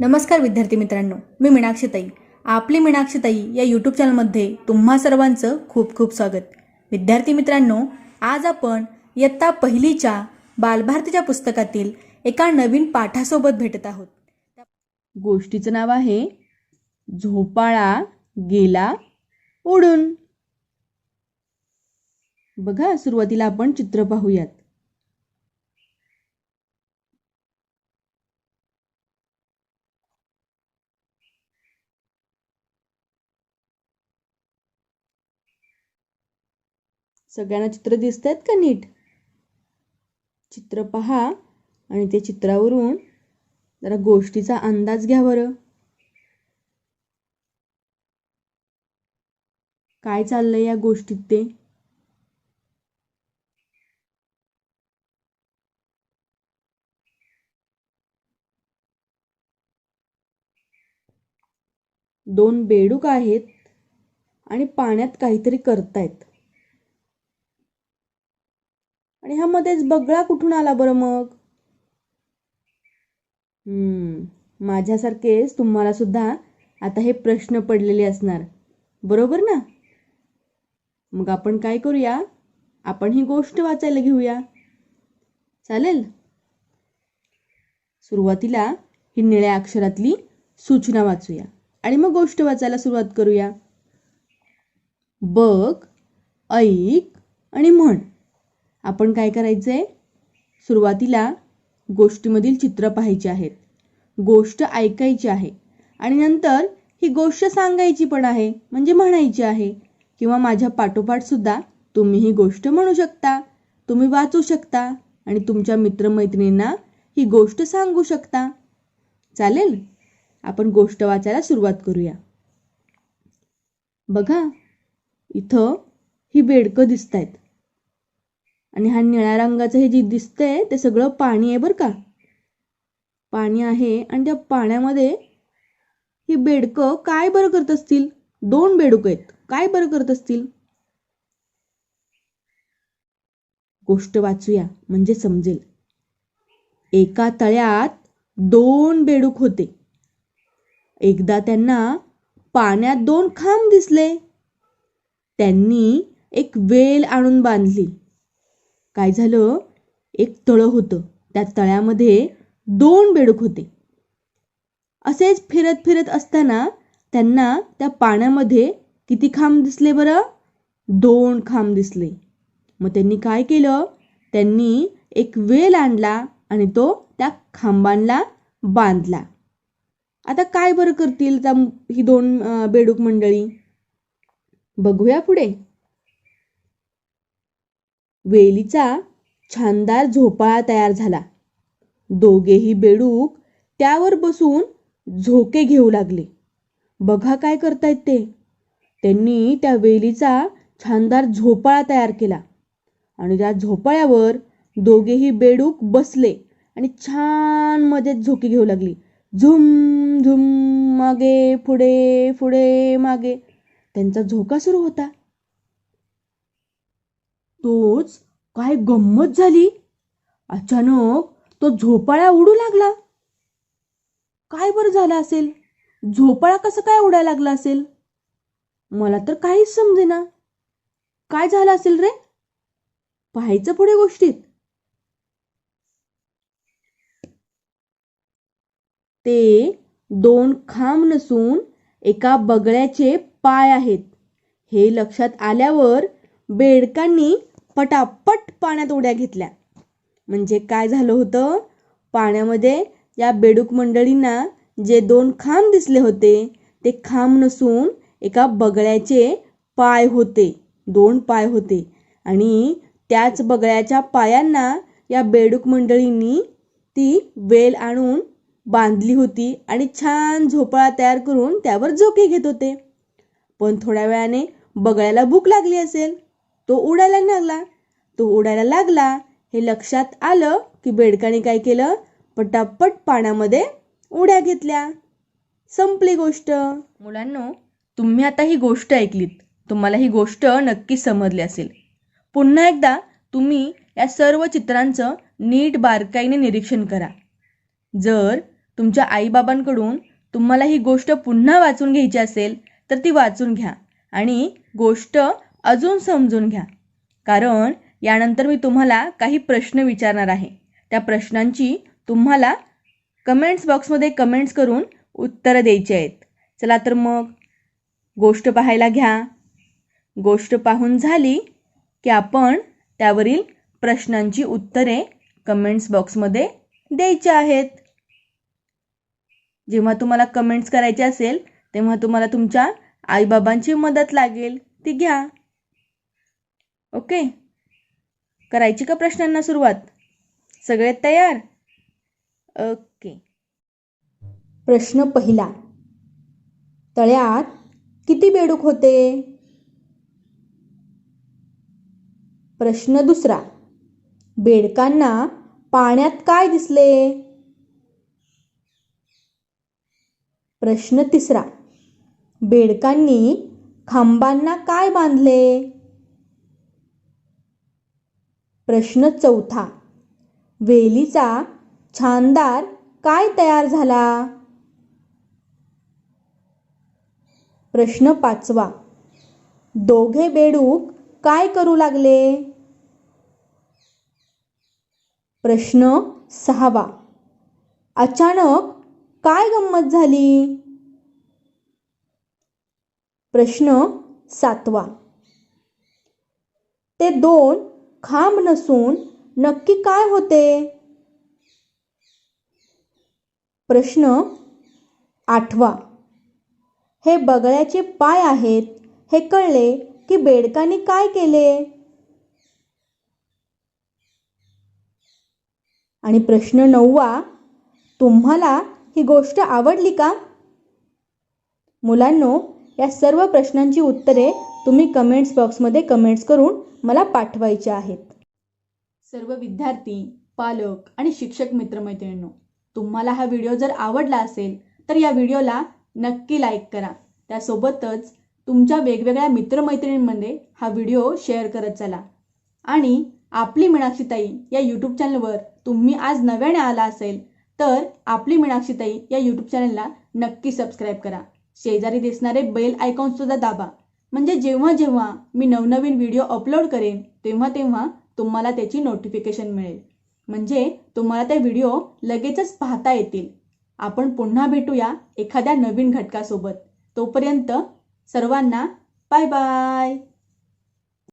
नमस्कार विद्यार्थी मित्रांनो मी मीनाक्षीताई आपली मीनाक्षीताई या यूट्यूब चॅनलमध्ये तुम्हा सर्वांचं खूप खूप स्वागत. विद्यार्थी मित्रांनो आज आपण इयत्ता पहिलीच्या बालभारतीच्या पुस्तकातील एका नवीन पाठासोबत भेटत आहोत. गोष्टीचं नाव आहे झोपाळा गेला उडून. बघा सुरुवातीला आपण चित्र पाहूयात. सगळ्यांना चित्र दिसत आहेत का नीट? चित्र पहा आणि ते चित्रावरून जरा गोष्टीचा अंदाज घ्या बरं. काय चाललंय या गोष्टीत ते? दोन बेडूक आहेत आणि पाण्यात काहीतरी करतायत. आणि हा मध्येच बगळा कुठून आला बरं मग? हम्म माझ्यासारखेच तुम्हाला सुद्धा आता हे प्रश्न पडलेले असणार. बरोबर ना? मग आपण काय करूया? आपण ही गोष्ट वाचायला घेऊया. चालेल? सुरुवातीला ही निळ्या अक्षरातली सूचना वाचूया आणि मग गोष्ट वाचायला सुरुवात करूया. बघ ऐक आणि म्हण. आपण काय करायचं आहे सुरुवातीला गोष्टीमधील चित्र पाहायची आहेत. गोष्ट ऐकायची आहे. आणि नंतर ही गोष्ट सांगायची पण आहे म्हणजे म्हणायची आहे. किंवा माझ्या पाठोपाठसुद्धा तुम्ही ही गोष्ट म्हणू शकता. तुम्ही वाचू शकता. आणि तुमच्या मित्रमैत्रिणींना ही गोष्ट सांगू शकता. चालेल? आपण गोष्ट वाचायला सुरुवात करूया. बघा इथं ही बेडकं दिसत आहेत आणि हा निळ्या रंगाचं हे जे दिसतंय ते सगळं पाणी आहे बरं का. पाणी आहे आणि त्या पाण्यामध्ये ही बेडकं काय बरं करत असतील? दोन बेडूक आहेत. काय बरं करत असतील? गोष्ट वाचूया म्हणजे समजेल. एका तळ्यात दोन बेडूक होते. एकदा त्यांना पाण्यात दोन खांब दिसले. त्यांनी एक वेल आणून बांधली. काय झालं? एक तळं होतं. त्या तळ्यामध्ये दोन बेडूक होते. असेच फिरत फिरत असताना त्यांना त्या पाण्यामध्ये किती खांब दिसले बरं? दोन खांब दिसले. मग त्यांनी काय केलं? त्यांनी एक वेल आणला आणि तो त्या खांबांना बांधला. आता काय बरं करतील त्या ही दोन बेडूक मंडळी? बघूया पुढे. वेलीचा छानदार झोपाळा तयार झाला. दोघेही बेडूक त्यावर बसून झोके घेऊ लागले. बघा काय करतायत ते. त्यांनी त्या वेलीचा छानदार झोपाळा तयार केला आणि त्या झोपाळ्यावर दोघेही बेडूक बसले आणि छान मजेत झोके घेऊ लागली. झुम झुम मागे पुढे पुढे मागे. त्यांचा झोका सुरू होता. तोच काय गंमत झाली? अचानक तो झोपाळा उडू लागला. काय बरं झालं असेल? झोपाळा कसं काय उडायला लागला असेल? मला तर काहीच समजेना. काय झालं असेल रे? पाहायचं पुढे गोष्टीत. ते दोन खांब नसून एका बगळ्याचे पाय आहेत. हे लक्षात आल्यावर बेडकांनी पटापट पाण्यात उड्या घेतल्या. म्हणजे काय झालं होतं? पाण्यामध्ये या बेडूक मंडळींना जे दोन खांब दिसले होते ते खांब नसून एका बगळ्याचे पाय होते दोन पाय होते. आणि त्याच बगळ्याच्या पायांना या बेडूक मंडळींनी ती वेल आणून बांधली होती आणि छान झोपाळा तयार करून त्यावर झोके घेत होते. पण थोड्या वेळाने बगळ्याला भूक लागली असेल. तो उडायला लागला. तो उडायला लागला हे लक्षात आलं की बेडकाने काय केलं? पटापट पाण्यामध्ये उड्या घेतल्या. संपली गोष्ट. मुलांनो तुम्ही आता ही गोष्ट ऐकलीत. तुम्हाला ही गोष्ट नक्की समजली असेल. पुन्हा एकदा तुम्ही या सर्व चित्रांचं नीट बारकाईने निरीक्षण करा. जर तुमच्या आईबाबांकडून तुम्हाला ही गोष्ट पुन्हा वाचून घ्यायची असेल तर ती वाचून घ्या आणि गोष्ट अजून समजून घ्या. कारण यानंतर मी तुम्हाला काही प्रश्न विचारणार आहे. त्या प्रश्नांची तुम्हाला कमेंट्स बॉक्समध्ये कमेंट्स करून उत्तरं द्यायची आहेत. चला तर मग गोष्ट पाहायला घ्या. गोष्ट पाहून झाली की आपण त्यावरील प्रश्नांची उत्तरे कमेंट्स बॉक्समध्ये द्यायची आहेत. जेव्हा तुम्हाला कमेंट्स करायचे असेल तेव्हा तुम्हाला तुमच्या आईबाबांची मदत लागेल. ती घ्या. ओके. करायची का प्रश्नांना सुरुवात? सगळे तयार? ओके. प्रश्न पहिला. तळ्यात किती बेडूक होते? प्रश्न दुसरा. बेडकांना पाण्यात काय दिसले? प्रश्न तिसरा. बेडकांनी खांबांना काय बांधले? प्रश्न चौथा. वेलीचा छानदार काय तयार झाला? प्रश्न पाचवा. दोघे बेडूक काय करू लागले? प्रश्न सहावा. अचानक काय गंमत झाली? प्रश्न सातवा. ते दोन खांब नसून नक्की काय होते? प्रश्न आठवा. हे बगळ्याचे पाय आहेत. हे कळले की बेडकांनी काय केले? आणि प्रश्न नववा तुम्हाला ही गोष्ट आवडली का? मुलांनो या सर्व प्रश्नांची उत्तरे तुम्ही कमेंट्स बॉक्समध्ये कमेंट्स करून मला पाठवायच्या आहेत. सर्व विद्यार्थी पालक आणि शिक्षक मित्रमैत्रिणींनो तुम्हाला हा व्हिडिओ जर आवडला असेल तर या व्हिडिओला नक्की लाईक करा. त्यासोबतच तुमच्या वेगवेगळ्या मित्रमैत्रिणींमध्ये हा व्हिडिओ शेअर करत चला. आणि आपली मीनाक्षीताई या यूट्यूब चॅनलवर तुम्ही आज नव्याने आला असेल तर आपली मीनाक्षीताई या यूट्यूब चॅनलला नक्की सबस्क्राईब करा. शेजारी दिसणारे बेल आयकॉनसुद्धा दाबा. म्हणजे जेव्हा जेव्हा मी नवनवीन व्हिडिओ अपलोड करेन तेव्हा तेव्हा तुम्हाला त्याची नोटिफिकेशन मिळेल. म्हणजे तुम्हाला ते व्हिडिओ लगेचच पाहता येतील. आपण पुन्हा भेटूया एखाद्या नवीन घटकासोबत. तोपर्यंत सर्वांना बाय बाय